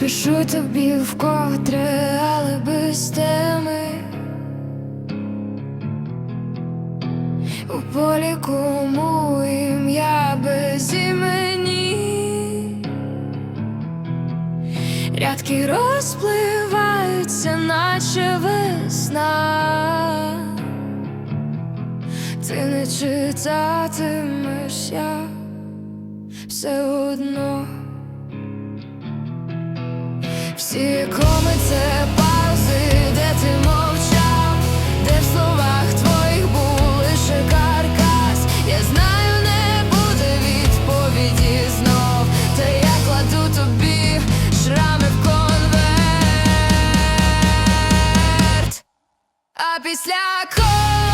Пишу тобі вкотре, але без теми. У полі кому ім'я без імені. Рядки розпливаються, наче весна. Ти не читатимеш я все одно. Всі коми це паузи, де ти мовчав, де в словах твоїх був лише каркас. Я знаю, не буде відповіді знов, та я кладу тобі шрами конверт. А після ком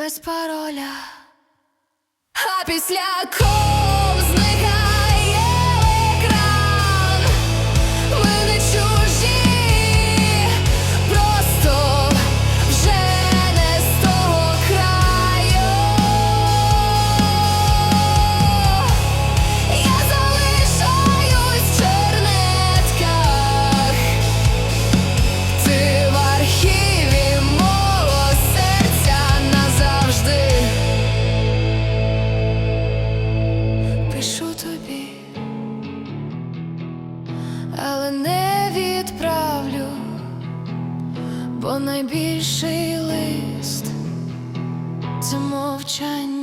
без пароля. А після ком найбільший лист це мовчання.